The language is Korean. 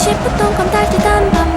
싶었던 건 달듯한 밤